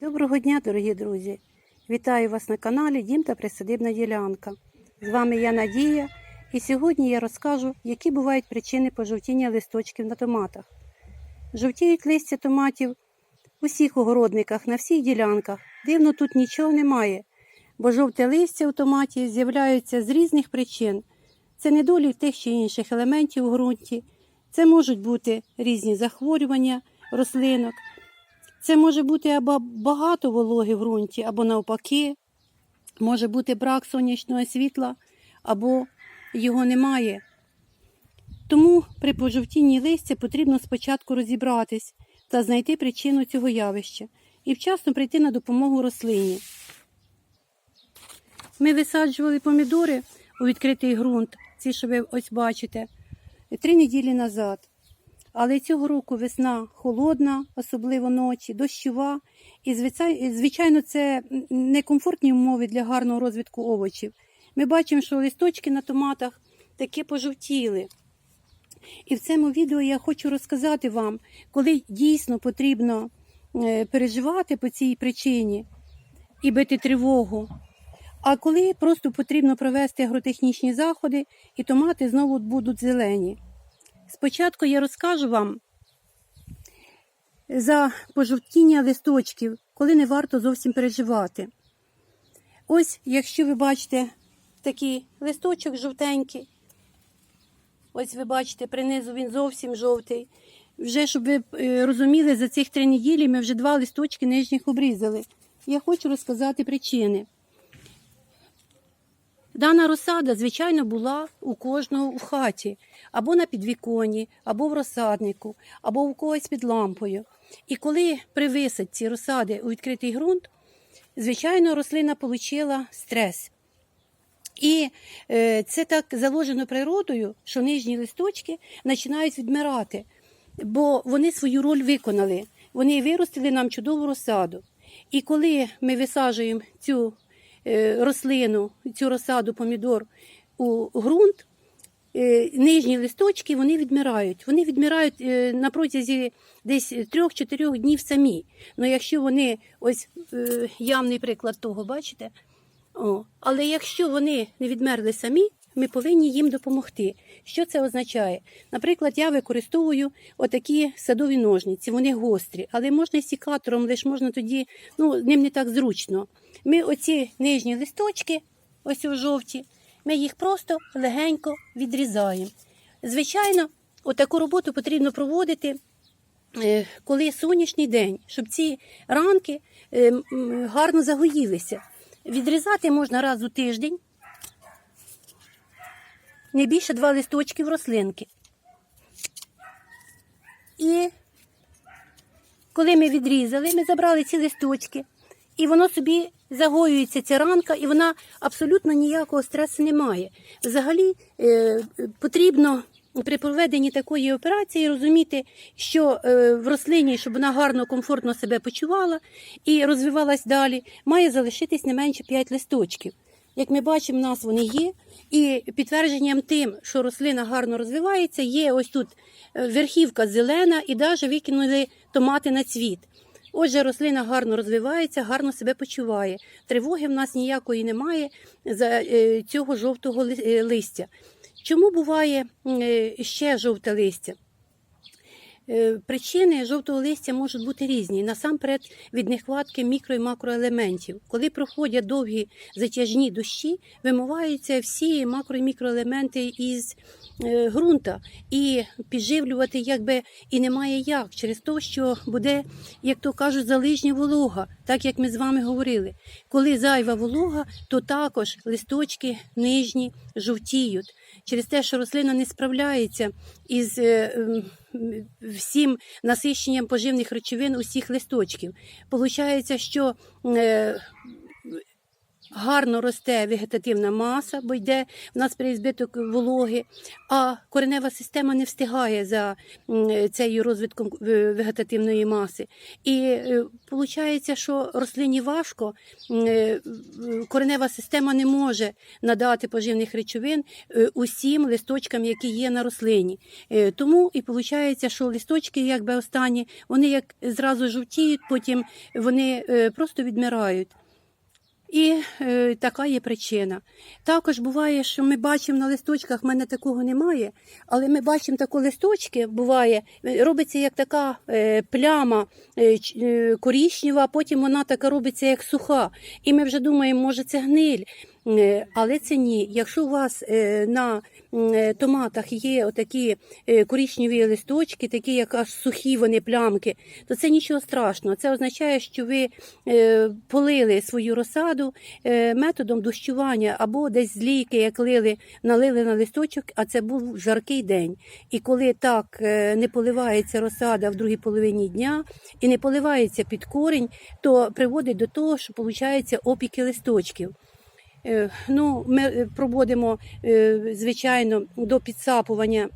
Доброго дня, дорогі друзі! Вітаю вас на каналі Дім та Присадибна ділянка. З вами я Надія, і сьогодні я розкажу, які бувають причини пожовтіння листочків на томатах. Жовтіють листя томатів у всіх огородниках, на всіх ділянках. Дивно, тут нічого немає, бо жовте листя у томаті з'являються з різних причин. Це недолік тих чи інших елементів у ґрунті, це можуть бути різні захворювання рослинок. Це може бути або багато вологи в ґрунті, або навпаки, може бути брак сонячного світла, або його немає. Тому при пожовтінні листя потрібно спочатку розібратись та знайти причину цього явища і вчасно прийти на допомогу рослині. Ми висаджували помідори у відкритий ґрунт, ці, що ви ось бачите, три неділі назад. Але цього року весна холодна, особливо ночі, дощова, і звичайно, це некомфортні умови для гарного розвитку овочів. Ми бачимо, що листочки на томатах таки пожовтіли. І в цьому відео я хочу розказати вам, коли дійсно потрібно е, переживати по цій причині і бити тривогу. А коли просто потрібно провести агротехнічні заходи, і томати знову будуть зелені. Спочатку я розкажу вам за пожовтіння листочків, коли не варто зовсім переживати. Ось, якщо ви бачите такий листочок жовтенький, ось ви бачите, принизу він зовсім жовтий. Вже, щоб ви е, розуміли, за цих три неділі ми вже два листочки нижніх обрізали. Я хочу розказати причини. Дана розсада, звичайно, була у кожного в хаті, або на підвіконні, або в розсаднику, або у когось під лампою. І коли при висадці розсади у відкритий ґрунт, звичайно, рослина отримала стрес. І е, це так заложено природою, що нижні листочки починають відмирати, бо вони свою роль виконали. Вони виростили нам чудову розсаду. І коли ми висаджуємо цю рослину, цю розсаду помідор у ґрунт, е, нижні листочки вони відмирають. Вони відмирають е, на протязі десь 3-4 днів самі. Ну якщо вони, ось е, явний приклад того, бачите? О, але якщо вони не відмерли самі, ми повинні їм допомогти. Що це означає? Наприклад, я використовую отакі садові ножниці, вони гострі, але можна і сікатором, лише можна тоді, ну, ним не так зручно. Ми оці нижні листочки, ось у жовті, ми їх просто легенько відрізаємо. Звичайно, отаку роботу потрібно проводити. е, Коли сонячний день, щоб ці ранки е, гарно загоїлися. Відрізати можна раз у тиждень, не більше два листочки в рослинки. І коли ми відрізали, ми забрали ці листочки, і воно собі загоюється ця ранка, і вона абсолютно ніякого стресу не має. Взагалі е, потрібно при проведенні такої операції розуміти, що е, в рослині, щоб вона гарно, комфортно себе почувала і розвивалась далі, має залишитись не менше 5 листочків. Як ми бачимо, в нас вони є. І підтвердженням тим, що рослина гарно розвивається, є ось тут е, верхівка зелена і навіть викинули томати на цвіт. Отже, рослина гарно розвивається, гарно себе почуває. Тривоги в нас ніякої немає за е, цього жовтого е, листя. Чому буває ще жовте листя? Е, Причини жовтого листя можуть бути різні. Насамперед від нехватки мікро і макроелементів. Коли проходять довгі затяжні дощі, вимиваються всі макро і мікроелементи із е, ґрунта, і підживлювати якби і немає як, через те, що буде, як то кажуть, залижня волога, так як ми з вами говорили. Коли зайва волога, то також листочки нижні жовтіють. Через те, що рослина не справляється із е, м, всім насищенням поживних речовин усіх листочків. Получається, що е, гарно росте вегетативна маса, бо йде в нас переізбиток вологи, а коренева система не встигає за цією розвитком е, вегетативної маси. І виходить, що рослині важко, е, коренева система не може надати поживних речовин е, усім листочкам, які є на рослині. Е, Тому і виходить, що листочки, якби останні, вони як зразу жовтіють, потім вони е, просто відмирають. І е, така є причина. Також буває, що ми бачимо на листочках, в мене такого немає, але ми бачимо такі листочки, буває, е, робиться як така е, пляма е, е, корічнева, а потім вона така робиться як суха. І ми вже думаємо, може це гниль. Е, Але це ні. Якщо у вас е, на е, томатах є отакі коричневі листочки, такі як аж сухі вони плямки, то це нічого страшного. Це означає, що ви полили свою розсаду методом дощування або десь з лійки, як лили, налили на листочок, а це був жаркий день. І коли так не поливається розсада в другій половині дня і не поливається під корінь, то приводить до того, що виходить опіки листочків. Е, Ну, ми е, проводимо, е, звичайно, до підсапування.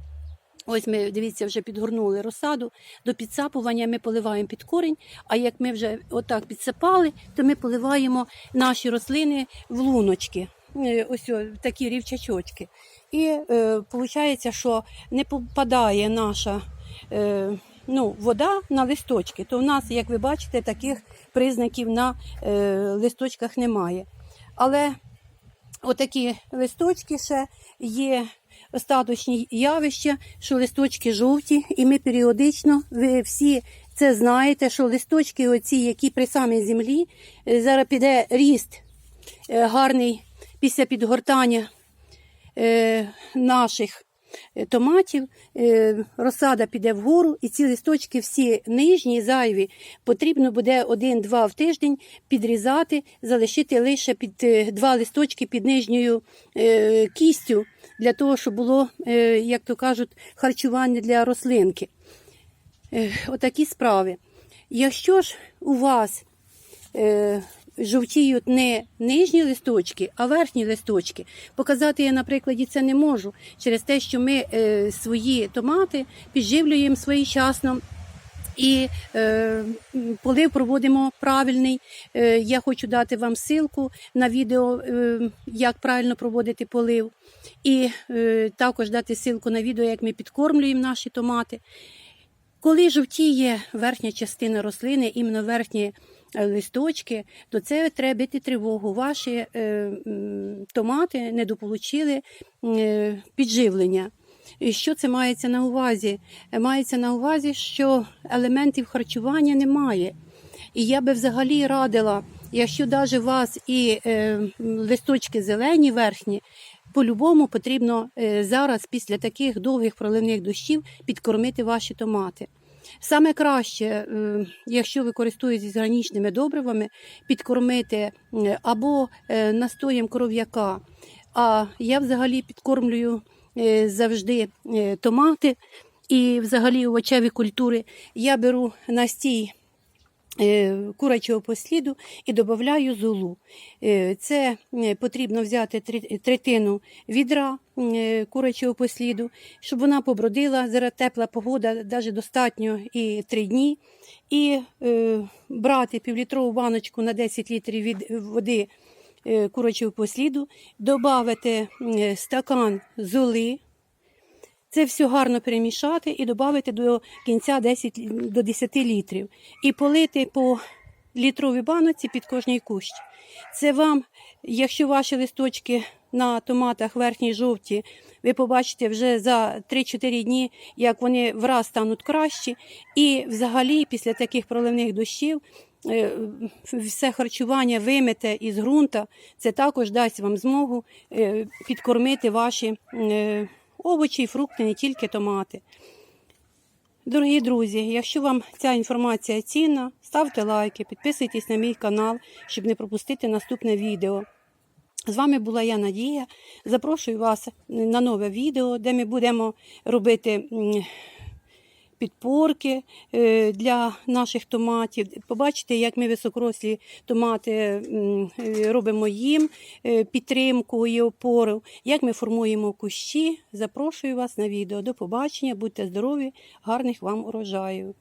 Ось ми, дивіться, вже підгорнули розсаду. До підсапування ми поливаємо під корінь, а як ми вже отак підсипали, то ми поливаємо наші рослини в луночки. Ось такі рівчачочки. І виходить, що не попадає наша е, ну, вода на листочки. То в нас, як ви бачите, таких признаків на е, листочках немає. Але отакі листочки ще є остаточні явища, що листочки жовті, і ми періодично, ви всі це знаєте, що листочки, оці, які при самій землі, е, зараз піде ріст е, гарний після підгортання е, наших томатів, е, розсада піде вгору, і ці листочки всі нижні, зайві, потрібно буде один-два в тиждень підрізати, залишити лише під е, два листочки під нижньою е, кістю, для того, щоб було, е, як то кажуть, харчування для рослинки. Е, Отакі справи. Якщо ж у вас е, жовтіють не нижні листочки, а верхні листочки, показати я на прикладі це не можу через те, що ми е, свої томати підживлюємо своєчасно. І е, полив проводимо правильний. Е, я хочу дати вам ссылку на відео, е, як правильно проводити полив, і е, також дати ссылку на відео, як ми підкормлюємо наші томати. Коли жовтіє верхня частина рослини, іменно верхні листочки, то це треба бити тривогу. Ваші е, томати недополучили е, підживлення. І що це мається на увазі? Е, Мається на увазі, що елементів харчування немає. І я би взагалі радила, якщо навіть у вас і е, листочки зелені верхні, по-любому потрібно е, зараз, після таких довгих проливних дощів, підкормити ваші томати. Саме краще, е, якщо ви користуєтесь органічними добривами, підкормити е, або е, настоєм коров'яка. А я взагалі підкормлюю завжди томати і взагалі овочеві культури. Я беру настій курячого посліду і додаю золу. Е, Це е, потрібно взяти третину відра е, курячого посліду, щоб вона побродила. Зараз тепла погода, навіть достатньо і три дні. І е, брати півлітрову баночку на 10 літрів від води е, курячого посліду, додати е, стакан золи. Це все гарно перемішати і додати до кінця 10, до 10 літрів. І полити по літровій баноці під кожний кущ. Це вам, якщо ваші листочки на томатах верхній жовті, ви побачите вже за 3-4 дні, як вони враз стануть кращі. І взагалі після таких проливних дощів е, все харчування вимите із ґрунта, це також дасть вам змогу е, підкормити ваші е, овочі і фрукти, не тільки томати. Дорогі друзі, якщо вам ця інформація цінна, ставте лайки, підписуйтесь на мій канал, щоб не пропустити наступне відео. З вами була я Надія. Запрошую вас на нове відео, де ми будемо робити підпорки е, для наших томатів. Побачите, як ми високорослі томати е, робимо їм е, підтримку і опору, як ми формуємо кущі. Запрошую вас на відео. До побачення, будьте здорові, гарних вам урожаю.